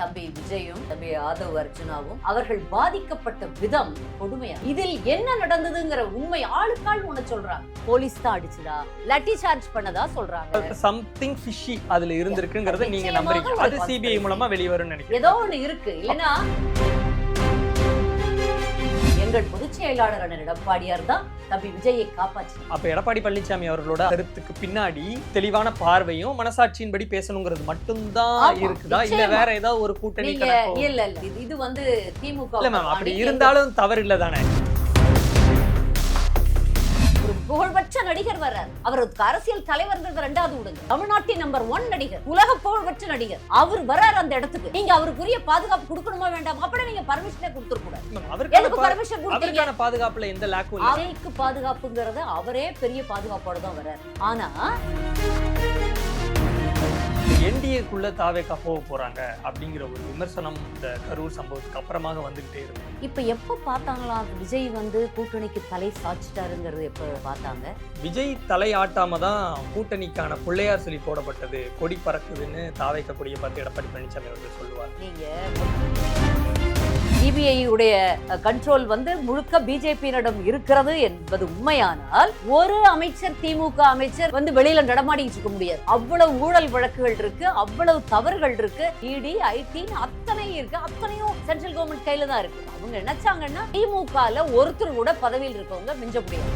தம்பி விஜயும் தம்பி ஆதவ் அர்ஜுனாவும் அவர்கள் பாதிக்கப்பட்ட விதம் கொடுமையா? இதில் என்ன நடந்ததுங்கிற உண்மை ஆளுக்காள் உன்ன சொல்றாங்க. போலீஸ் தான் அடிச்சுதா? லட்டி சார்ஜ் பண்ணதா சொல்றாங்க? சம்திங் ஃபிஷி அதுல இருந்திருக்குங்கிறத நீங்க நம்புறீங்க. அது சிபிஐ. மூலமா வெளிய வரும்னு நினைக்கிறேன். ஏதோ ஒண்ணு இருக்கு. இல்லனா எங்கள் பொதுச் செயலாளர் அண்ணன் எடப்பாடியார் தான் தம்பி விஜயை காப்பாற்றி அப்ப எடப்பாடி பழனிசாமி அவர்களோட கருத்துக்கு பின்னாடி தெளிவான பார்வையும் மனசாட்சியின்படி பேசணுங்கிறது மட்டும்தான் இருக்குதா இல்ல. வேற ஏதாவது ஒரு கூட்டணி? இல்ல இல்ல இது- வந்து திமுக இல்ல மேம் அப்படி இருந்தாலும் தவறு இல்ல தானே ஒரு புகழ்பெற்ற நடிகர் வர்றார் அவருக்கு அரசியல் தலைவர்ன்றது ரெண்டாவது விடுங்க தமிழ்நாட்டின் நம்பர் ஒன் நடிகர் உலக புகழ்பெற்ற நடிகர். அவர் வர்றார் அந்த இடத்துக்கு. நீங்க அவருக்குரிய பாதுகாப்பு கொடுக்கணுமா வேண்டாம்? அப்படி நீங்க பர்மிஷனே கொடுத்துட கூடாது எதுக்கு பர்மிஷன் கொடுத்தீங்க? பாதுகாப்புல எந்த லேக்கும் அறைக்கு பாதுகாப்புங்கிறத அவரே பெரிய பாதுகாப்போட தான் வர்றார். ஆனா என்டிஏக்குள்ள தாவேக்கா போக போறாங்க அப்படிங்கிற ஒரு விமர்சனம் இந்த கரூர் சம்பவத்துக்கு அப்புறமாக வந்துகிட்டே இருக்கு. இப்ப எப்ப பார்த்தாங்களா? விஜய் வந்து கூட்டணிக்கு தலை சாச்சிட்டாருங்கிறது எப்ப பார்த்தாங்க? விஜய் தலை ஆட்டாம தான் கூட்டணிக்கான பிள்ளையார் சொல்லி போடப்பட்டது. கொடி பறக்குதுன்னு தாவேக்கா கொடியை பார்த்து எடப்பாடி பழனிசாமி அவர்கள் சொல்லுவார். நீங்க சிபிஐ உடைய கண்ட்ரோல் வந்து முழுக்க பிஜேபியினிடம் இருக்கிறது என்பது உண்மையானால் ஒரு அமைச்சர் திமுக அமைச்சர் வந்து வெளியில நடமாடிட்டு இருக்க முடியாது. அவ்வளவு ஊழல் வழக்குகள் இருக்கு அவ்வளவு தவறுகள் இருக்கு. இடி ஐடி அத்தனை இருக்கு. அத்தனையும் சென்ட்ரல் கவர்மெண்ட் கையில தான் இருக்கு. அவங்க நினைச்சாங்கன்னா திமுகல ஒருத்தர் கூட பதவியில் இருக்கவங்க மிஞ்ச முடியாது.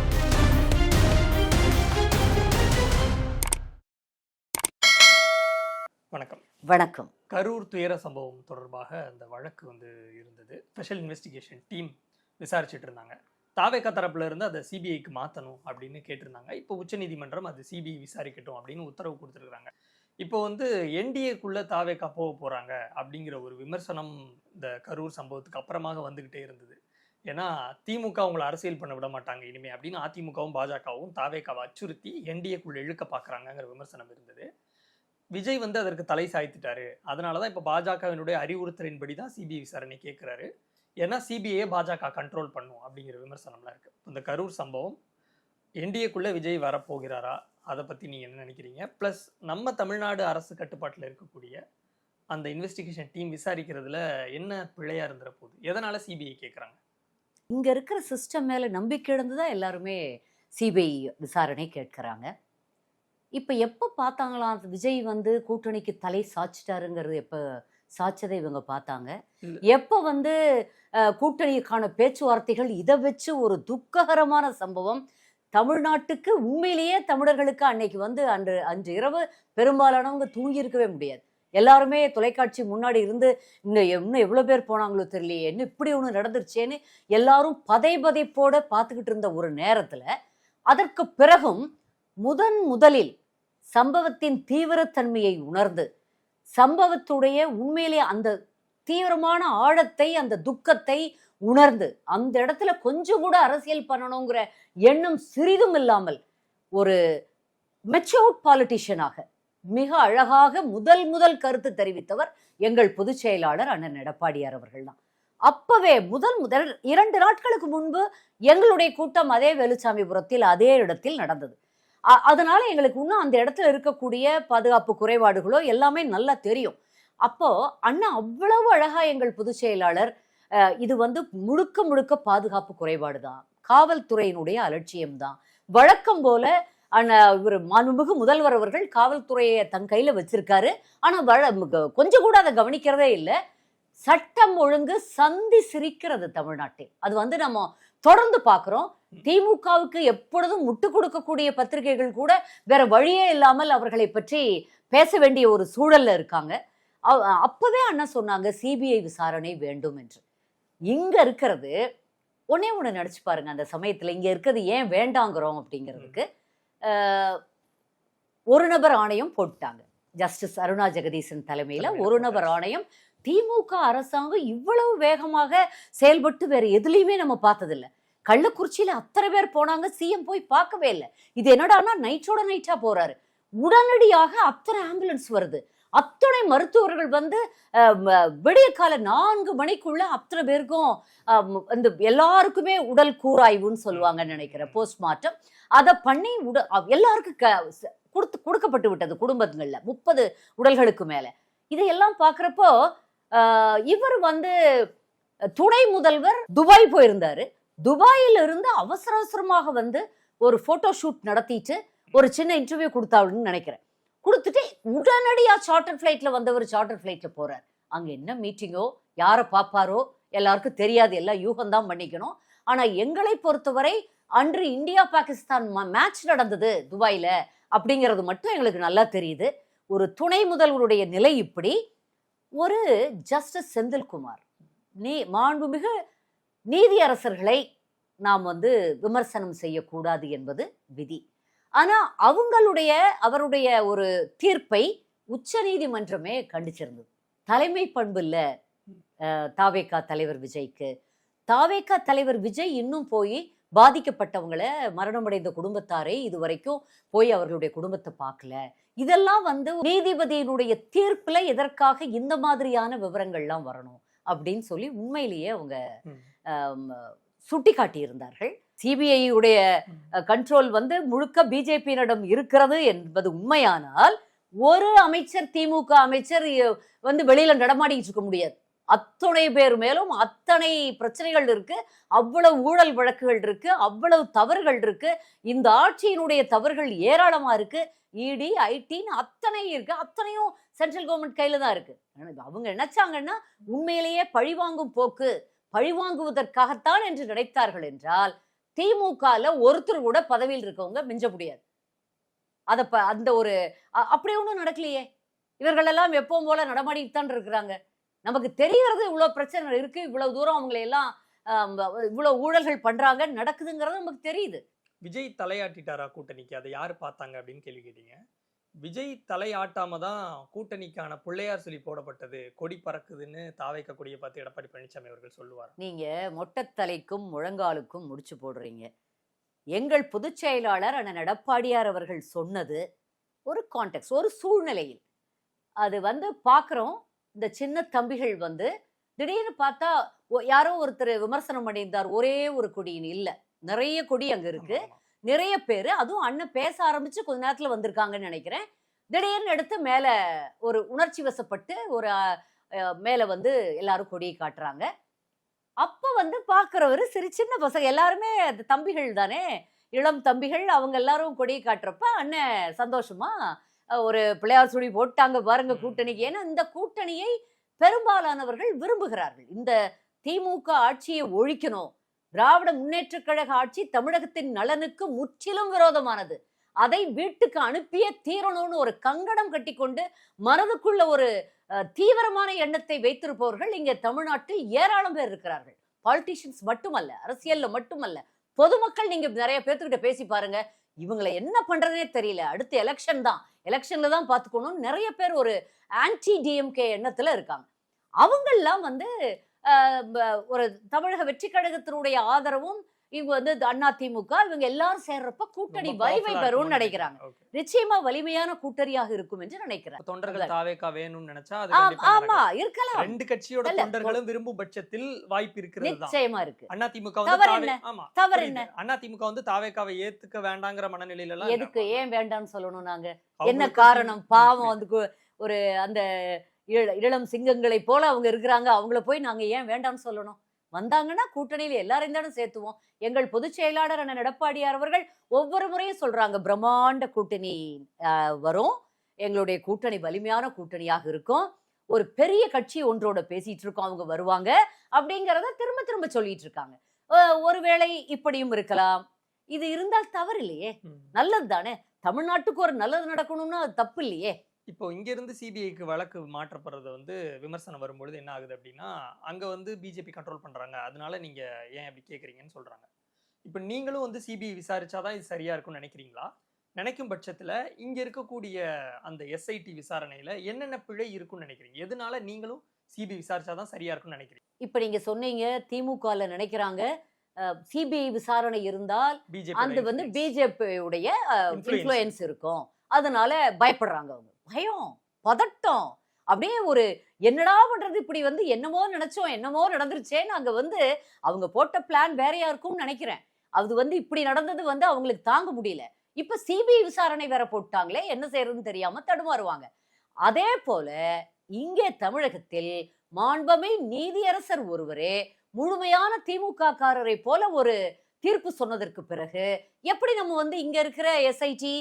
வணக்கம். வணக்கம். கரூர் துயர சம்பவம் தொடர்பாக அந்த வழக்கு வந்து இருந்தது. ஸ்பெஷல் இன்வெஸ்டிகேஷன் டீம் விசாரிச்சுட்டு இருந்தாங்க தாவேக்கா தரப்புல இருந்து அதை சிபிஐக்கு மாற்றணும் அப்படின்னு கேட்டிருந்தாங்க. இப்போ உச்சநீதிமன்றம் அது சிபிஐ விசாரிக்கட்டும் அப்படின்னு உத்தரவு கொடுத்துருக்காங்க இப்போ வந்து என்டிஏக்குள்ள தாவேக்கா போக போகிறாங்க அப்படிங்கிற ஒரு விமர்சனம் இந்த கரூர் சம்பவத்துக்கு அப்புறமாக வந்துக்கிட்டே இருந்தது. ஏன்னா திமுக அவங்களை அரசியல் பண்ண விட மாட்டாங்க இனிமே அப்படின்னு அதிமுகவும் பாஜகவும் தாவேக்காவை அச்சுறுத்தி என்டிஏக்குள்ள இழுக்க பார்க்குறாங்கங்கிற விமர்சனம் இருந்தது. விஜய் வந்து அதற்கு தலை சாய்த்துட்டாரு. அதனால தான் இப்போ பாஜகவினுடைய அறிவுறுத்தலின்படி தான் சிபிஐ விசாரணை கேட்குறாரு ஏன்னா சிபிஐ பாஜக கண்ட்ரோல் பண்ணும் அப்படிங்கிற விமர்சனம்லாம் இருக்கு. இந்த கரூர் சம்பவம் என்டிஏக்குள்ளே விஜய் வரப்போகிறாரா? அதை பற்றி நீங்கள் என்ன நினைக்கிறீங்க? ப்ளஸ் நம்ம தமிழ்நாடு அரசு கட்டுப்பாட்டில் இருக்கக்கூடிய அந்த இன்வெஸ்டிகேஷன் டீம் விசாரிக்கிறதுல என்ன பிழையா இருந்துற போகுது எதனால சிபிஐ கேட்குறாங்க இங்கே இருக்கிற சிஸ்டம் மேலே நம்பிக்கை இழந்து தான் எல்லாருமே சிபிஐ விசாரணை கேட்குறாங்க. இப்ப எப்ப பார்த்தாங்களாம் விஜய் வந்து கூட்டணிக்கு தலை சாச்சிட்டாருங்கிறது எப்ப சாச்சதை இவங்க பார்த்தாங்க. எப்ப வந்து கூட்டணிக்கான பேச்சுவார்த்தைகள் இதை வச்சு ஒரு துக்ககரமான சம்பவம். தமிழ்நாட்டுக்கு உண்மையிலேயே தமிழர்களுக்கு அன்னைக்கு வந்து அன்று அன்று இரவு பெரும்பாலானவங்க தூங்கி இருக்கவே முடியாது. எல்லாருமே தொலைக்காட்சி முன்னாடி இருந்து இன்னும் இன்னும் எவ்வளோ பேர் போனாங்களோ தெரியலையே என்ன இப்படி ஒன்று நடந்துருச்சேன்னு எல்லாரும் பதை பதைப்போட பார்த்துக்கிட்டு இருந்த ஒரு நேரத்தில் அதற்கு பிறகும் முதன் முதலில் சம்பவத்தின் தீவிரத்தன்மையை உணர்ந்து சம்பவத்துடைய உண்மையிலே அந்த தீவிரமான ஆழத்தை அந்த துக்கத்தை உணர்ந்து அந்த இடத்துல கொஞ்சம் கூட அரசியல் பண்ணணுங்கிற எண்ணம் சிறிதும் இல்லாமல் ஒரு மெச்சூர்ட் பாலிட்டிஷியனாக மிக அழகாக முதல் முதல் கருத்து தெரிவித்தவர் எங்கள் பொதுச் செயலாளர் அண்ணன் எடப்பாடியார் அவர்கள் தான் அப்பவே முதல் முதல் இரண்டு நாட்களுக்கு முன்பு எங்களுடைய கூட்டம் அதே வேலுச்சாமிபுரத்தில் அதே இடத்தில் நடந்தது. அதனால எங்களுக்கு இன்னும் அந்த இடத்துல இருக்கக்கூடிய பாதுகாப்பு குறைபாடுகளோ எல்லாமே நல்லா தெரியும். அப்போ அண்ணா அவ்வளவு அழகா எங்கள் பொதுச் செயலாளர் இது வந்து முழுக்க முழுக்க பாதுகாப்பு குறைபாடு தான் காவல்துறையினுடைய அலட்சியம் தான் வழக்கம் போல அண்ணா இவர் மாண்புமிகு முதல்வர் அவர்கள் காவல்துறையை தன் கையில வச்சிருக்காரு. ஆனா வழ கொஞ்சம் கூட அதை கவனிக்கிறதே இல்லை. சட்டம் ஒழுங்கு சந்தி சிரிக்கிறது தமிழ்நாட்டில். அது வந்து நம்ம தொடர்ந்து பார்க்கிறோம். திமுகவுக்கு எப்பொழுதும் முட்டு கொடுக்கக்கூடிய பத்திரிகைகள் கூட வேற வழியே இல்லாமல் அவர்களை பற்றி பேச வேண்டிய ஒரு சூழல்ல இருக்காங்க. அப்பவே அண்ணா சொன்னாங்க சிபிஐ விசாரணை வேண்டும் என்று. இங்க இருக்கிறது ஒன்னே ஒண்ணு நினைச்சு பாருங்க அந்த சமயத்துல. இங்க இருக்கிறது ஏன் வேண்டாங்கிறோம் அப்படிங்கிறதுக்கு ஒரு நபர் ஆணையம் போட்டாங்க ஜஸ்டிஸ் அருணா ஜெகதீசன் தலைமையில ஒரு நபர் ஆணையம் திமுக அரசாங்கம் இவ்வளவு வேகமாக செயல்பட்டு வேற எதுலையுமே நம்ம பார்த்ததில்ல. கள்ளக்குறிச்சியில அத்தனை பேர் போனாங்க சிஎம் போய் பார்க்கவே இல்லை. இது என்னடான்னா நைட்டோட நைட்டா போறாரு. உடனடியாக அத்தனை ஆம்புலன்ஸ் வருது. அத்தனை மருத்துவர்கள் வந்து விடிய கால நான்கு மணிக்குள்ள அத்தனை பேருக்கும் இந்த எல்லாருக்குமே உடல் கூராய்வுன்னு சொல்லுவாங்கன்னு நினைக்கிறேன் போஸ்ட்மார்ட்டம். அதை பண்ணி உட எல்லாருக்கும் க கொடுத்து கொடுக்கப்பட்டு விட்டது குடும்பங்கள்ல முப்பது உடல்களுக்கு மேல. இதையெல்லாம் பார்க்குறப்போ இவர் வந்து துணை முதல்வர் துபாய் போயிருந்தாரு. துபாயில் இருந்து அவசர அவசரமாக வந்து ஒரு போட்டோ ஷூட் நடத்திட்டு ஒரு சின்ன இன்டர்வியூ கொடுத்தாருன்னு நினைக்கிறேன். கொடுத்துட்டு உடனடியா சார்ட்டர் ஃபிளைட்ல வந்தவர் சார்ட்டர் ஃபிளைட்ல போறார். அங்க என்ன மீட்டிங்கோ யாரை பார்ப்பாரோ எல்லாருக்கும் தெரியாது எல்லாம் யூகம்தான் பண்ணிக்கணும். ஆனா எங்களை பொறுத்தவரை அன்று இந்தியா பாகிஸ்தான் மேட்ச் நடந்தது துபாயில அப்படிங்கிறது மட்டும் எங்களுக்கு நல்லா தெரியுது. ஒரு துணை முதல்வருடைய நிலை இப்படி. ஒரு ஜஸ்டிஸ் செந்தில்குமார். நீ மாண்புமிகு நீதியரசர்களை நாம் வந்து விமர்சனம் செய்யக்கூடாது என்பது விதி. ஆனால் அவங்களுடைய அவருடைய ஒரு தீர்ப்பை உச்ச நீதிமன்றமே கண்டிச்சிருந்தது. தலைமை பண்பு இல்லை தாவேக்கா தலைவர் விஜய்க்கு. தாவேகா தலைவர் விஜய் இன்னும் போய் பாதிக்கப்பட்டவங்கள மரணமடைந்த குடும்பத்தாரை இதுவரைக்கும் போய் அவர்களுடைய குடும்பத்தை பார்க்கல. இதெல்லாம் வந்து நீதிபதியினுடைய தீர்ப்புல எதற்காக இந்த மாதிரியான விவரங்கள்லாம் வரணும் அப்படின்னு சொல்லி உண்மையிலேயே அவங்க. சுட்டி காட்டியிருந்தார்கள் சிபிஐ உடைய கண்ட்ரோல் வந்து முழுக்க பிஜேபியினிடம் இருக்கிறது என்பது உண்மையானால் ஒரு அமைச்சர் திமுக அமைச்சர் வந்து வெளியில நடமாடிட்டு இருக்க முடியாது. அத்தனை பேர் மேலும் அத்தனை பிரச்சனைகள் இருக்கு. அவ்வளவு ஊழல் வழக்குகள் இருக்கு. அவ்வளவு தவறுகள் இருக்கு. இந்த ஆட்சியினுடைய தவறுகள் ஏராளமா இருக்கு. இடி ஐடின்னு அத்தனை இருக்கு. அத்தனையும் சென்ட்ரல் கவர்மெண்ட் கையில தான் இருக்கு. அவங்க நினைச்சாங்கன்னா உண்மையிலேயே பழிவாங்கும் போக்கு பழிவாங்குவதற்காகத்தான் என்று நினைத்தார்கள் என்றால் திமுகல ஒருத்தர் கூட பதவியில் இருக்கவங்க மிஞ்ச முடியாது. அத ப- அந்த ஒரு அப்படி ஒன்றும் நடக்கலையே. இவர்கள் எல்லாம் எப்பவும் போல நடமாடிட்டு தான் இருக்கிறாங்க. நமக்கு தெரியறது இவ்வளவு பிரச்சனை இருக்கு இவ்வளவு தூரம் அவங்களை எல்லாம் ஆம், இவ்வளவு ஊழல்கள் பண்றாங்க நடக்குதுங்கிறது நமக்கு தெரியுது. விஜய் தலையாட்டிட்டாரா கூட்டணிக்கு? அதை யாரு பார்த்தாங்க அப்படின்னு கேள்வி கேட்டீங்க. விஜய் தலையாட்டாம தான் கூட்டணிக்கான பிள்ளையார் சொல்லி போடப்பட்டது. கொடி பறக்குதுன்னு தாவைக்க கொடியை பார்த்து எடப்பாடி பழனிசாமி அவர்கள் சொல்லுவார். நீங்க மொட்டைத்தலைக்கும் முழங்காலுக்கும் முடிச்சு போடுறீங்க. எங்கள் பொதுச் செயலாளர் அண்ணன் எடப்பாடியார் அவர்கள் சொன்னது ஒரு கான்டெக்ட் ஒரு சூழ்நிலையில். அது வந்து பார்க்குறோம் இந்த சின்ன தம்பிகள் வந்து திடீர்னு பார்த்தா யாரோ ஒருத்தர் விமர்சனம் பண்ணியிருந்தார் ஒரே ஒரு கொடியின் இல்ல. நிறைய கொடி அங்க இருக்கு. நிறைய பேர். அதுவும் அண்ணன் பேச ஆரம்பிச்சு கொஞ்ச நேரத்துல வந்திருக்காங்கன்னு நினைக்கிறேன். திடீர்னு எடுத்து மேல ஒரு உணர்ச்சி வசப்பட்டு ஒரு மேல வந்து எல்லாரும் கொடியை காட்டுறாங்க. அப்ப வந்து பாக்குறவரு சரி சின்ன பசங்க. எல்லாருமே தம்பிகள் தானே. இளம் தம்பிகள். அவங்க எல்லாரும் கொடியை காட்டுறப்ப அண்ணன் சந்தோஷமா ஒரு பிள்ளையார் சுழி போட்டாங்க பாருங்க கூட்டணிக்கு. ஏன்னா இந்த கூட்டணியை பெரும்பாலானவர்கள் விரும்புகிறார்கள். இந்த திமுக ஆட்சியை ஒழிக்கணும். திராவிட முன்னேற்ற கழக ஆட்சி தமிழகத்தின் நலனுக்கு முற்றிலும் விரோதமானது. அதை வீட்டுக்கு அனுப்பியே தீரணும்னு ஒரு கங்கணம் கட்டிக்கொண்டு மனதுக்குள்ள ஒரு தீவிரமான எண்ணத்தை வைத்திருப்பவர்கள் இங்கே தமிழ்நாட்டில் ஏராளம் பேர் இருக்கிறார்கள். பாலிட்டிஷியன்ஸ் மட்டுமல்ல அரசியல்ல மட்டுமல்ல பொதுமக்கள் நீங்க நிறைய பேர்த்துக்கிட்ட பேசி பாருங்க. இவங்களை என்ன பண்றதுனே தெரியல. அடுத்த எலெக்ஷன் தான். எலெக்ஷன்ல தான் பார்த்துக்கணும் நிறைய பேர் ஒரு ஆன்டி டிஎம்கே எண்ணத்துல இருக்காங்க. அவங்கெல்லாம் வந்து ப- ஒரு தமிழக வெற்றி கழகத்தினுடைய ஆதரவும் இவங்க வந்து அண்ணா திமுக இவங்க எல்லாரும் சேர்றப்ப கூட்டணி வலிமை பெறும்னு நினைக்கிறாங்க. நிச்சயமா வலிமையான கூட்டணியாக இருக்கும் என்று நினைக்கிறேன் தொண்டர்கள். தாவேக்கா வேணும்னு நினைச்சா ஆம். இருக்கலாம் ரெண்டு கட்சியோட தொண்டர்களும் விரும்பும் பட்சத்தில் வாய்ப்பு இருக்கிறது நிச்சயமா இருக்கு அண்ணா திமுக தவறு தாவே- என்ன? தவறு புரியுது. அண்ணா திமுக வந்து தாவேக்காவை ஏத்துக்க வேண்டாங்கிற மனநிலையில எல்லாம் எதுக்கு. ஏன் வேண்டாம்னு சொல்லணும் நாங்க என்ன காரணம் பாவம். வந்து ஒரு அந்த இள- இளம் சிங்கங்களை போல அவங்க இருக்கிறாங்க அவங்கள போய் நாங்க ஏன் வேண்டாம்னு சொல்லணும் வந்தாங்கன்னா கூட்டணியில எல்லாரையும் தானே சேர்த்துவோம். எங்கள் பொதுச் செயலாளர் அண்ணன் எடப்பாடியார் அவர்கள் ஒவ்வொரு முறையும் சொல்றாங்க பிரம்மாண்ட கூட்டணி வரும். எங்களுடைய கூட்டணி வலிமையான கூட்டணியாக இருக்கும். ஒரு பெரிய கட்சி ஒன்றோட பேசிட்டு இருக்கோம் அவங்க வருவாங்க. அப்படிங்கறத திரும்ப திரும்ப சொல்லிட்டு இருக்காங்க. ஒருவேளை இப்படியும் இருக்கலாம். இது இருந்தால் தவறு இல்லையே. நல்லது தானே. தமிழ்நாட்டுக்கு ஒரு நல்லது நடக்கணும்னா அது தப்பு இல்லையே. இப்போ இங்க இருந்து சிபிஐக்கு வழக்கு மாற்றப்படுறது வந்து விமர்சனம் வரும்பொழுது என்ன ஆகுது அப்படின்னா அங்க வந்து பிஜேபி கண்ட்ரோல் பண்றாங்க. அதனால நீங்க ஏன் அப்படி கேக்குறீங்கன்னு சொல்றாங்க. இப்போ நீங்களும் வந்து சிபிஐ விசாரிச்சாதான் இது சரியா இருக்கும்னு நினைக்கிறீங்களா? நினைக்கும் பட்சத்துல இங்க இருக்கக்கூடிய அந்த எஸ்ஐடி விசாரணையில என்னென்ன பிழை இருக்கும்னு நினைக்கிறீங்க? எதனால நீங்களும் சிபிஐ விசாரிச்சாதான் சரியா இருக்கும்னு நினைக்கிறீங்க? இப்ப நீங்க சொன்னீங்க திமுகல நினைக்கிறாங்க. சிபிஐ விசாரணை இருந்தால் அந்த வந்து பிஜேபி உடைய Influence. இன்ஃப்ளூயன்ஸ் இருக்கும். அதனால பயப்படுறாங்க அவங்க. பயம் பதட்டம். அப்படியே ஒரு என்னடா பண்றது? இப்படி வந்து என்னமோ நினைச்சோம் என்னமோ நடந்துருச்சேன்னு அங்க வந்து அவங்க போட்ட பிளான் வேறையா இருக்கும்னு நினைக்கிறேன். அது வந்து இப்படி நடந்தது வந்து அவங்களுக்கு தாங்க முடியல. இப்ப சிபிஐ விசாரணை வேற போட்டாங்களே என்ன செய்யறதுன்னு தெரியாம தடுமாறுவாங்க. அதே போல இங்கே தமிழகத்தில் மாண்பமை நீதியரசர் ஒருவரே முழுமையான திமுக காரரை போல ஒரு தீர்ப்பு சொன்னதற்கு பிறகு எப்படி நம்ம வந்து இங்க இருக்கிற எஸ்ஐடி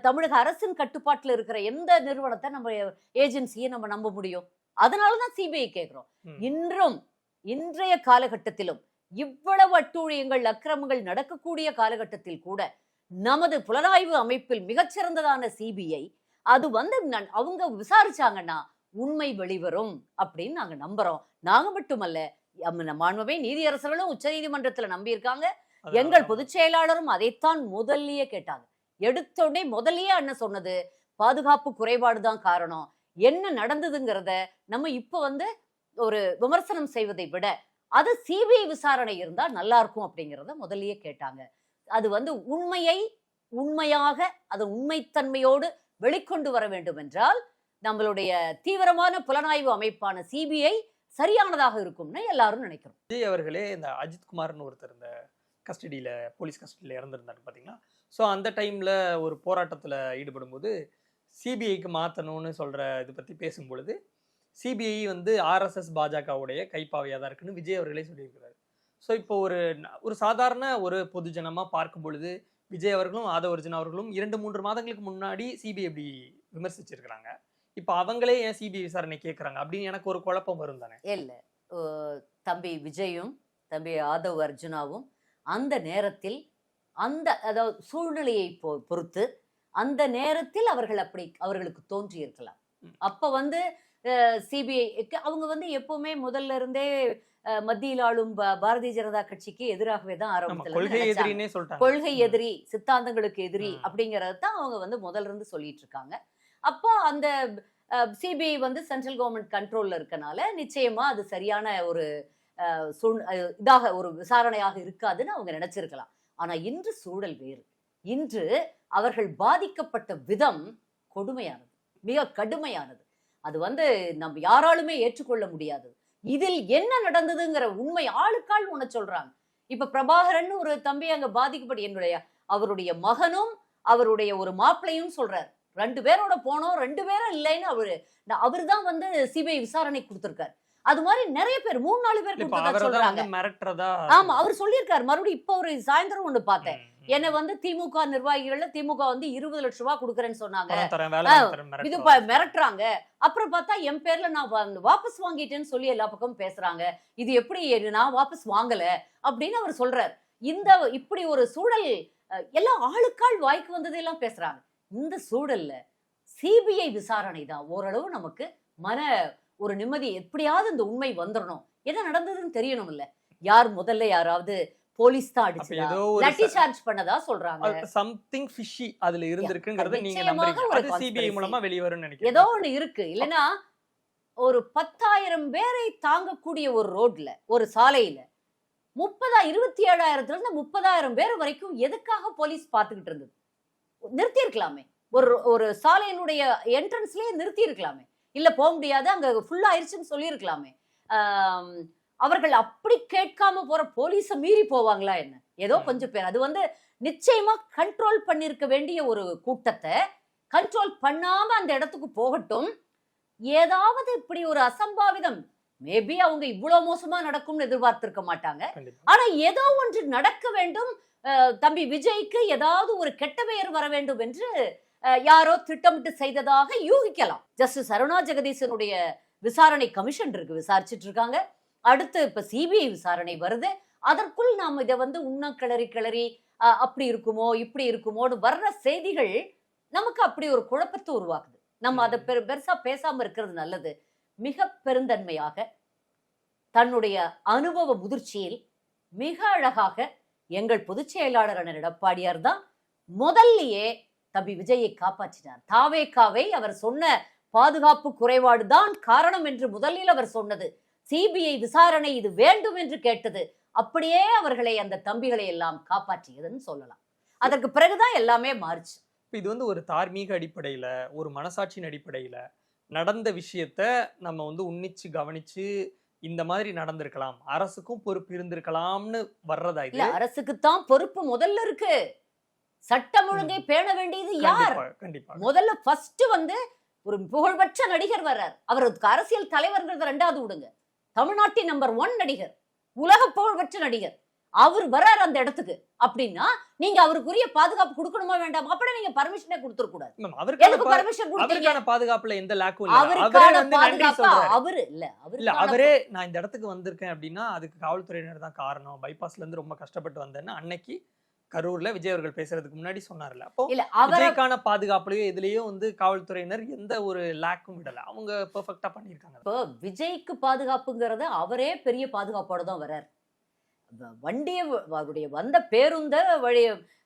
தமிழக அரசின் கட்டுப்பாட்டுல இருக்கிற எந்த நிறுவனத்தை நம்ம ஏஜென்சியை நம்ம நம்ப முடியும்? அதனாலதான் சிபிஐ கேக்குறோம். ம். இன்றும் இன்றைய காலகட்டத்திலும் இவ்வளவு அட்டூழியங்கள் அக்கிரமங்கள் நடக்கக்கூடிய காலகட்டத்தில் கூட நமது புலனாய்வு அமைப்பில் மிகச்சிறந்ததான சிபிஐ அது வந்து அவங்க விசாரிச்சாங்கன்னா உண்மை வெளிவரும் அப்படின்னு நாங்க நம்புறோம். நாங்க மட்டுமல்ல மாண்புமை நீதியரசர்களும் உச்சநீதிமன்றத்துல நம்பியிருக்காங்க. அதனால எங்கள் பொதுச் செயலாளரும் அதைத்தான் முதல்லயே கேட்டாங்க. எடுத்தோடனே முதல்லயே அண்ணன் சொன்னது பாதுகாப்பு குறைபாடு தான் காரணம். என்ன நடந்ததுங்கிறத நம்ம இப்ப வந்து ஒரு விமர்சனம் செய்வதை விட அது சிபிஐ விசாரணை இருந்தா நல்லா இருக்கும் அப்படிங்கறத முதல்லயே கேட்டாங்க. அது வந்து உண்மையை உண்மையாக அது உண்மைத்தன்மையோடு வெளிக்கொண்டு வர வேண்டும் என்றால் நம்மளுடைய தீவிரமான புலனாய்வு அமைப்பான சிபிஐ சரியானதாக இருக்கும்னு எல்லாரும் நினைக்கிறோம். விஜய் அவர்களே இந்த அஜித் குமார்னு ஒருத்தர் இந்த கஸ்டடியில் போலீஸ் கஸ்டடியில் இறந்துருந்தாரு பார்த்தீங்களா ஸோ அந்த டைமில் ஒரு போராட்டத்தில் ஈடுபடும்போது சிபிஐக்கு மாற்றணும்னு சொல்கிற இது பற்றி பேசும்பொழுது சிபிஐ வந்து ஆர்எஸ்எஸ் பாஜகவுடைய கைப்பாவையாக தான் இருக்குன்னு விஜய் அவர்களே சொல்லியிருக்கிறாரு. ஸோ இப்போ ஒரு ஒரு சாதாரண ஒரு பொதுஜனமாக பார்க்கும் பொழுது விஜய் அவர்களும் ஆதவர்ஜன் அவர்களும் இரண்டு மூன்று மாதங்களுக்கு முன்னாடி சிபிஐ இப்படி விமர்சிச்சிருக்கிறாங்க. இப்போ அவங்களே ஏன் சிபிஐ விசாரணை கேட்குறாங்க அப்படின்னு எனக்கு ஒரு குழப்பம் வரும் தானே? இல்லை. தம்பி விஜயும் தம்பி ஆதவ் அர்ஜுனாவும் அந்த நேரத்தில் அந்த அதாவது சூழ்நிலையை பொ- பொறுத்து அந்த நேரத்தில் அவர்கள் அப்படி அவர்களுக்கு தோன்றி இருக்கலாம். அப்ப வந்து சிபிஐ அவங்க வந்து எப்பவுமே முதல்ல இருந்தே மத்தியில் ஆளும் பாரதிய ஜனதா கட்சிக்கு எதிராகவே தான் ஆரம்பத்துல கொள்கை. எதிரி சித்தாந்தங்களுக்கு எதிரி. அப்படிங்கறது தான் அவங்க வந்து முதல்ல இருந்து சொல்லிட்டு இருக்காங்க அப்போ அந்த சிபிஐ வந்து சென்ட்ரல் கவர்மெண்ட் கண்ட்ரோல்ல இருக்கனால நிச்சயமா அது சரியான ஒரு இதாக ஒரு விசாரணையாக இருக்காதுன்னு அவங்க நினைச்சிருக்கலாம். ஆனா இன்று சூழல் வேறு. இன்று அவர்கள் பாதிக்கப்பட்ட விதம் கொடுமையானது மிக கடுமையானது. அது வந்து நம்ம யாராலுமே ஏற்றுக்கொள்ள முடியாது. இதில் என்ன நடந்ததுங்கிற உண்மை ஆளுக்கால் உன சொல்றாங்க. இப்ப பிரபாகரன் ஒரு தம்பி அங்க பாதிக்கப்பட்டு என்னுடைய அவருடைய மகனும் அவருடைய ஒரு மாப்பிளையும் சொல்றாரு. ரெண்டு பேரோட போனோம் ரெண்டு பேரும் இல்லைன்னு அவரு அவர் தான் வந்து சிபிஐ விசாரணை கொடுத்துருக்காரு. அது மாதிரி நிறைய பேர் மூணு நாலு பேர் கொடுத்ததா சொல்றாங்க. ஆமா அவர் சொல்லியிருக்காரு. மறுபடியும் இப்ப ஒரு சாயந்தரம் ஒண்ணு பார்த்தேன். என்னை வந்து திமுக நிர்வாகிகள்ல திமுக வந்து இருபது லட்சம் ரூபாய் கொடுக்குறேன்னு சொன்னாங்க. இது மிரட்டுறாங்க. அப்புறம் பார்த்தா என் பேர்ல நான் வாபஸ் வாங்கிட்டேன்னு சொல்லி எல்லா பக்கமும் பேசுறாங்க. இது எப்படி நான் வாபஸ் வாங்கல அப்படின்னு அவர் சொல்றாரு. இந்த இப்படி ஒரு சூழல் எல்லாம் ஆளுக்காள் வாய்க்கு வந்ததெல்லாம் பேசுறாங்க. இந்த சூழல்ல சிபிஐ விசாரணை தான் ஓரளவு நமக்கு மன ஒரு நிம்மதி எப்படியாவது இந்த உண்மை வந்துடணும் என்ன நடந்ததுன்னு தெரியணும் இல்ல யார் முதல்ல யாராவது போலீஸ் தான் லட்டி சார்ஜ் பண்ணதா சொல்றாங்க? சம்திங் ஃபிஷி அதுல இருந்திருக்குங்கறத நீங்க நம்புறீங்க. சிபிஐ. மூலமா வெளிய வரும்னு நினைக்கிறேன். ஏதோ ஒண்ணு இருக்கு. இல்லைன்னா ஒரு பத்தாயிரம் பேரை தாங்கக்கூடிய ஒரு ரோட்ல ஒரு சாலையில முப்பதா இருபத்தி ஏழாயிரத்துல இருந்து முப்பதாயிரம் பேர் வரைக்கும் எதுக்காக போலீஸ் பார்த்துக்கிட்டு இருந்தது? நிறுத்தி இருக்கலாமே ஒரு ஒரு சாலையினுடைய என்ட்ரன்ஸ்லயே நிறுத்தி இருக்கலாமே இல்ல போக முடியாது அங்க ஃபுல்லா ஆயிருச்சுன்னு சொல்லியிருக்கலாமே. அவர்கள் அப்படி கேட்காம போற போலீஸ மீறி போவாங்களா என்ன? ஏதோ. கொஞ்சம் பேர். அது வந்து நிச்சயமா கண்ட்ரோல் பண்ணிருக்க வேண்டிய ஒரு கூட்டத்தை கண்ட்ரோல் பண்ணாம அந்த இடத்துக்கு போகட்டும். ஏதாவது இப்படி ஒரு அசம்பாவிதம் மேபி அவங்க இவ்வளவு மோசமா நடக்கும்னு எதிர்பார்த்திருக்க மாட்டாங்க. ஆனா ஏதோ ஒன்று நடக்க வேண்டும். தம்பி விஜய்க்கு ஏதாவது ஒரு கெட்ட பெயர் வர வேண்டும் என்று யாரோ திட்டமிட்டு செய்ததாக யூகிக்கலாம். ஜஸ்டிஸ் அருணா ஜெகதீசனுடைய விசாரணை கமிஷன் இருக்கு விசாரிச்சுட்டு இருக்காங்க. அடுத்து இப்ப சிபிஐ விசாரணை வருது. அதற்குள் நாம் இதை வந்து உண்ண கிளறி கிளறி அப்படி இருக்குமோ இப்படி இருக்குமோன்னு வர்ற செய்திகள் நமக்கு அப்படி ஒரு குழப்பத்தை உருவாக்குது. நம்ம அதை பெரு பெருசா பேசாம இருக்கிறது நல்லது. மிக பெருந்தன்மையாக தன்னுடைய அனுபவ முதிர்ச்சியில் மிக அழகாக எங்கள் பொதுச் செயலாளர் அண்ணன் எடப்பாடியார் தான் முதல்லயே தம்பி விஜயை காப்பாற்றினார். தாவேக்காவை அவர் சொன்ன பாதுகாப்பு குறைபாடு தான் காரணம் என்று முதலில் அவர் சொன்னது. சிபிஐ விசாரணை இது வேண்டும் என்று கேட்டது. அப்படியே அவர்களை அந்த தம்பிகளை எல்லாம் காப்பாற்றியதுன்னு சொல்லலாம். அதற்கு பிறகுதான் எல்லாமே மாறுச்சு. இப்ப இது வந்து ஒரு தார்மீக அடிப்படையில ஒரு மனசாட்சியின் அடிப்படையில நடந்த விஷயத்த நம்ம வந்து உன்னிச்சு கவனிச்சு இந்த மாதிரி நடந்திருக்கலாம். அரசுக்கும் பொறுப்பு இருந்திருக்கலாம்னு வர்றதா இல்ல அரசுக்குத்தான் பொறுப்பு முதல்ல இருக்கு. சட்டம் ஒழுங்கை பேண வேண்டியது யார்? முதல்ல ஃபர்ஸ்ட் வந்து ஒரு புகழ்பெற்ற நடிகர் வர்றார். அவருக்கு அரசியல் தலைவர்ங்கிறத ரெண்டாவது விடுங்க. தமிழ்நாட்டின் நம்பர் ஒன் நடிகர் உலக புகழ்பெற்ற நடிகர். அவர் வர்றார் அந்த இடத்துக்கு. அப்படின்னா நீங்க அவருக்குரிய பாதுகாப்பு கொடுக்கணுமா வேண்டாம்? அப்படி நீங்க பர்மிஷனே கொடுத்துட கூடாது. எதுக்கு பர்மிஷன் கொடுத்தீங்க பாதுகாப்புல எந்த லேக்கும் இல்ல. அவரே அவருக்கான பாதுகாப்பா அவரு இல்ல அவருக்கான அவரே நான் இந்த இடத்துக்கு வந்திருக்கேன் அப்படின்னா அதுக்கு காவல்துறையினர் தான் காரணம். பைபாஸ்ல இருந்து ரொம்ப கஷ்டப்பட்டு வந்தேன்னு அன்னைக்கு கரூர்ல விஜய் அவர்கள் பேசுறதுக்கு முன்னாடி சொன்னார்ல. அப்போ இல்ல அவரை விஜய்க்கான பாதுகாப்புலயோ இதுலயோ வந்து காவல்துறையினர் எந்த ஒரு லேக்கும் விடல. அவங்க பெர்ஃபெக்ட்டா பண்ணிருக்காங்க இப்போ விஜய்க்கு பாதுகாப்புங்கிறத அவரே பெரிய பாதுகாப்போட தான் வர்றார். வ- வண்டியை அவருடைய வந்த பேருந்த வழி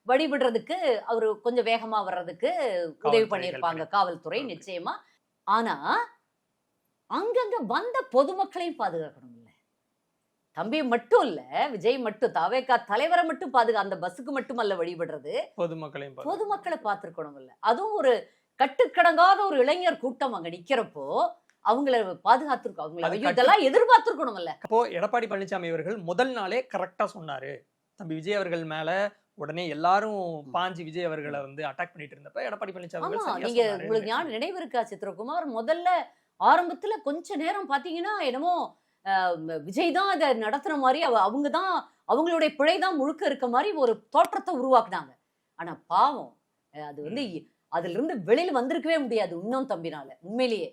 வழி விடுறதுக்கு அவரு கொஞ்சம் வேகமா வர்றதுக்கு உதவி பண்ணியிருப்பாங்க காவல்துறை. நிச்சயமா. ஆனா அங்கங்க வந்த பொதுமக்களையும் பாதுகாக்கணும் தம்பி மட்டும் இல்ல விஜய் மட்டும் தாவேக்கா தலைவரை மட்டும் பாதுகா அந்த பஸ்ஸுக்கு மட்டுமல்ல வழிபடுறது. பொதுமக்களையும். பொதுமக்களை பார்த்திருக்கணும் இல்ல. அதுவும் ஒரு கட்டுக்கடங்காத ஒரு இளைஞர் கூட்டம் அங்க நிக்கிறப்போ அவங்கள பாதுகாத்திருக்கோம். அவங்கள இதெல்லாம் எதிர்பார்த்திருக்கணும் இல்ல. அப்போ எடப்பாடி பழனிசாமி அவர்கள் முதல் நாளே கரெக்டா சொன்னாரு. தம்பி விஜய் அவர்கள் மேல உடனே எல்லாரும் பாஞ்சு விஜய் அவர்களை வந்து அட்டாக் பண்ணிட்டு இருந்தப்ப எடப்பாடி பழனிசாமி நீங்க. உங்களுக்கு ஞாபகம் நினைவு இருக்கா சித்ரகுமார்? முதல்ல ஆரம்பத்துல கொஞ்ச நேரம் பாத்தீங்கன்னா என்னமோ விஜய் தான் அதை நடத்துற மாதிரி அவ- அவங்க தான் அவங்களுடைய பிழை தான் முழுக்க இருக்க மாதிரி ஒரு தோற்றத்தை உருவாக்குனாங்க. ஆனா பாவம். அது வந்து அதுல இருந்து வெளியில வந்திருக்கவே முடியாது இன்னும் தம்பினால உண்மையிலேயே.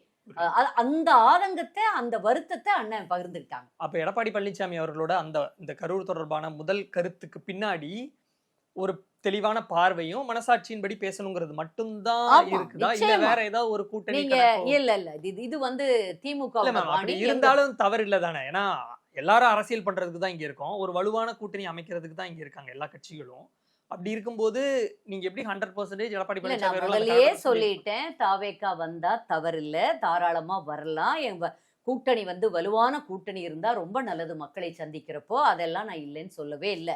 அந்த ஆதங்கத்தை அந்த வருத்தத்தை அண்ணன் பகிர்ந்துக்கிட்டாங்க. அப்ப எடப்பாடி பழனிசாமி அவர்களோட அந்த இந்த கரூர் தொடர்பான முதல் கருத்துக்கு பின்னாடி ஒரு தெளிவான பார்வையும் மனசாட்சியின்படி பேசணுங்கிறது மட்டும்தான் இருக்குதா? இல்ல. வேற ஏதாவது ஒரு கூட்டணி நீங்க? இல்ல இல்ல. இது இது வந்து திமுக இல்ல இருந்தாலும் தவறு இல்ல தானே. ஏன்னா எல்லாரும் அரசியல் பண்றதுக்கு தான் இங்க இருக்கோம். ஒரு வலுவான கூட்டணி அமைக்கிறதுக்கு தான் இங்க இருக்காங்க எல்லா கட்சிகளும். அப்படி இருக்கும்போது நீங்க எப்படி ஹண்ட்ரட் பர்சன்டேஜ் எடப்பாடி இல்ல பழனிசாமி முதல்லயே சொல்லிட்டேன். தாவேக்கா வந்தா தவறில்ல தாராளமா வரலாம். என் கூட்டணி வந்து வலுவான கூட்டணி இருந்தா ரொம்ப நல்லது மக்களை சந்திக்கிறப்போ. அதெல்லாம் நான் இல்லைன்னு சொல்லவே இல்லை.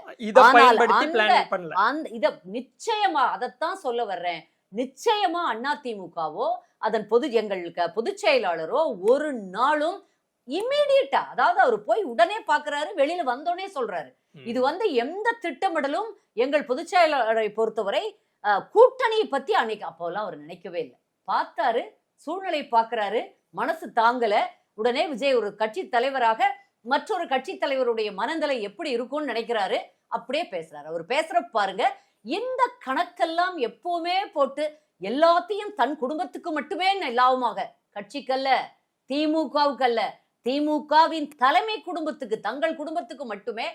அந்த- இத நிச்சயமா அதைத்தான் சொல்ல வர்றேன். நிச்சயமா அதிமுகவோ அதன் பொது எங்கள் க- பொதுச் செயலாளரோ ஒரு நாளும் இம்மீடியட்டா அதாவது அவர் போய் உடனே பாக்குறாரு வெளியில வந்தோடனே சொல்றாரு. இது வந்து எந்த திட்டமிடலும் எங்கள் பொதுச் செயலாளரை பொறுத்தவரை கூட்டணியை பத்தி அன்னைக்கு அப்போல்லாம் அவர் நினைக்கவே இல்லை. பார்த்தாரு சூழ்நிலை பார்க்கறாரு மனசு தாங்கல. உடனே விஜய் ஒரு கட்சி தலைவராக மற்றொரு கட்சி தலைவருடைய மனநிலை எப்படி இருக்கும்னு நினைக்கிறாரு அப்படியே பேசுறாரு. அவர் பேசுற பாருங்க இந்த கணக்கெல்லாம் எப்பவுமே போட்டு எல்லாத்தையும் தன் குடும்பத்துக்கு மட்டுமே லாபமாக. கட்சிக்கல்ல திமுகவுக்கல்ல திமுகவின் தலைமை குடும்பத்துக்கு தங்கள் குடும்பத்துக்கு மட்டுமே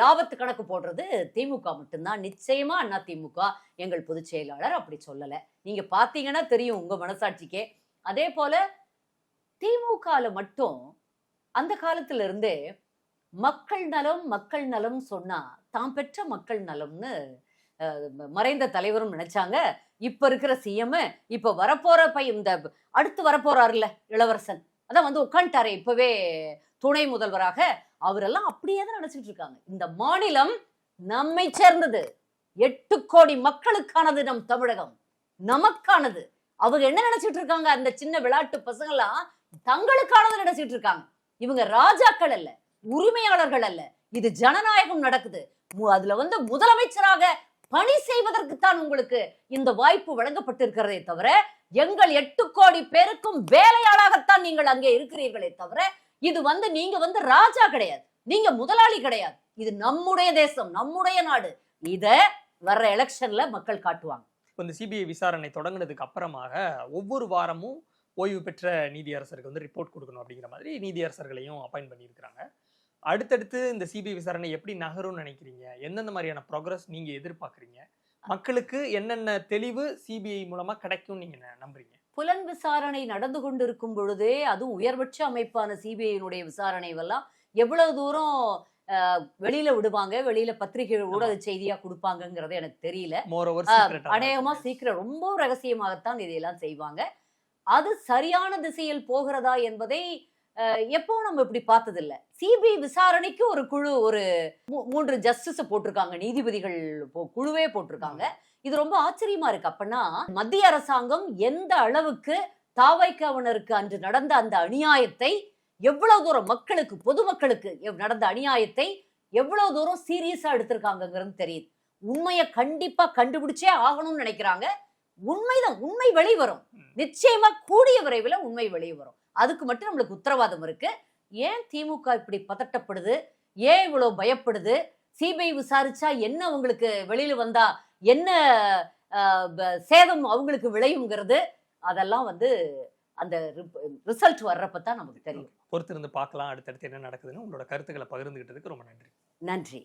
லாபத்து கணக்கு போடுறது திமுக மட்டும்தான். நிச்சயமா அண்ணா திமுக எங்கள் பொதுச் செயலாளர் அப்படி சொல்லலை. நீங்க பாத்தீங்கன்னா தெரியும் உங்க மனசாட்சிக்கே. அதே போல திமுகல மட்டும் அந்த காலத்துல இருந்தே மக்கள் நலம் மக்கள் நலம் சொன்னா தான் பெற்ற மக்கள் நலம்னு மறைந்த தலைவரும் நினைச்சாங்க. இப்ப இருக்கிற சிஎம் இப்ப வரப்போற பையன் இந்த அடுத்து வரப்போறாருல்ல இளவரசன். அதான் வந்து உட்காந்துட்டாரு இப்பவே துணை முதல்வராக. அவரெல்லாம் அப்படியே தான் நினைச்சிட்டு இருக்காங்க. இந்த மாநிலம் நம்மை சேர்ந்தது. எட்டு கோடி மக்களுக்கானது நம் தமிழகம். நமக்கானது. அவங்க என்ன நினைச்சிட்டு இருக்காங்க? அந்த சின்ன விளையாட்டு பசங்களாம் தங்களுக்கானது நினைச்சிட்டு இருக்காங்க. இவங்க ராஜாக்கள் அல்ல உரிமையாளர்கள் அல்ல. இது ஜனநாயகம் நடக்குது. அதுல வந்து முதலமைச்சராக பணி செய்வதற்குத்தான் உங்களுக்கு இந்த வாய்ப்பு வழங்கப்பட்டிருக்கிறதே தவிர எங்கள் எட்டு கோடி பேருக்கும் வேலையாளாகத்தான் நீங்கள் அங்கே இருக்கிறீர்களே தவிர இது வந்து நீங்க வந்து ராஜா கிடையாது. நீங்க முதலாளி கிடையாது. இது நம்முடைய தேசம் நம்முடைய நாடு. இத வர்ற எலெக்ஷன்ல மக்கள் காட்டுவாங்க. இந்த சிபிஐ விசாரணை தொடங்குனதுக்கு அப்புறமாக ஒவ்வொரு வாரமும் ஓய்வு பெற்ற நீதியரசருக்கு வந்து ரிப்போர்ட் கொடுக்கணும் அப்படிங்கிற மாதிரி நீதியரசர்களையும் அப்பாயிண்ட் பண்ணியிருக்கிறாங்க. அடுத்தடுத்து இந்த சிபிஐ விசாரணை எப்படி நகரும்னு நினைக்கிறீங்க? எந்தெந்த மாதிரியான ப்ராக்ரஸ் நீங்க எதிர்பார்க்குறீங்க? மக்களுக்கு என்னென்ன தெளிவு சிபிஐ மூலமா கிடைக்கும் நீங்க ந- நம்புறீங்க? புலன் விசாரணை நடந்து கொண்டிருக்கும் பொழுதே அதுவும் உயர்பட்ச அமைப்பான சிபிஐனுடைய விசாரணை எல்லாம் எவ்வளவு தூரம் வெளியில விடுவாங்க? வெளியில பத்திரிகை ஊடக செய்தியா கொடுப்பாங்கங்கிறது எனக்கு தெரியல. அநேகமா சீக்கிரம் ரொம்ப ரகசியமாகத்தான் இதையெல்லாம் செய்வாங்க. அது சரியான திசையில் போகிறதா என்பதை எப்பவும் நம்ம இப்படி பார்த்ததில்ல. சிபிஐ விசாரணைக்கு ஒரு குழு ஒரு மூன்று ஜஸ்டிஸ் போட்டிருக்காங்க. நீதிபதிகள் குழுவே போட்டிருக்காங்க. இது ரொம்ப ஆச்சரியமா இருக்கு. அப்பனா மத்திய அரசாங்கம் எந்த அளவுக்கு தாவைக்காவனருக்கு அன்று நடந்த அந்த அநியாயத்தை எவ்வளவு தூரம் மக்களுக்கு பொதுமக்களுக்கு நடந்த அநியாயத்தை எவ்வளவு தூரம் சீரியஸா எடுத்திருக்காங்கங்கிறது தெரியுது. உண்மையை கண்டிப்பா கண்டுபிடிச்சே ஆகணும்னு நினைக்கிறாங்க. உண்மைதான் உண்மை வெளிவரும் ம். நிச்சயமா கூடிய விரைவில் உண்மை வெளியே வரும். அதுக்கு மட்டும் நம்மளுக்கு உத்தரவாதம் இருக்கு. ஏன் திமுக இப்படி பதட்டப்படுது? ஏன் இவ்வளவு பயப்படுது? சிபிஐ விசாரிச்சா என்ன அவங்களுக்கு வெளியில வந்தா என்ன சேதம் அவங்களுக்கு விளையுங்கிறது அதெல்லாம் வந்து அந்த ரிசல்ட் வர்றப்ப தான் நமக்கு தெரியும். பொறுத்திருந்து பார்க்கலாம். அடுத்தடுத்து என்ன நடக்குதுன்னு உங்களோட கருத்துக்களை பகிர்ந்துகிட்டதுக்கு ரொம்ப நன்றி. நன்றி.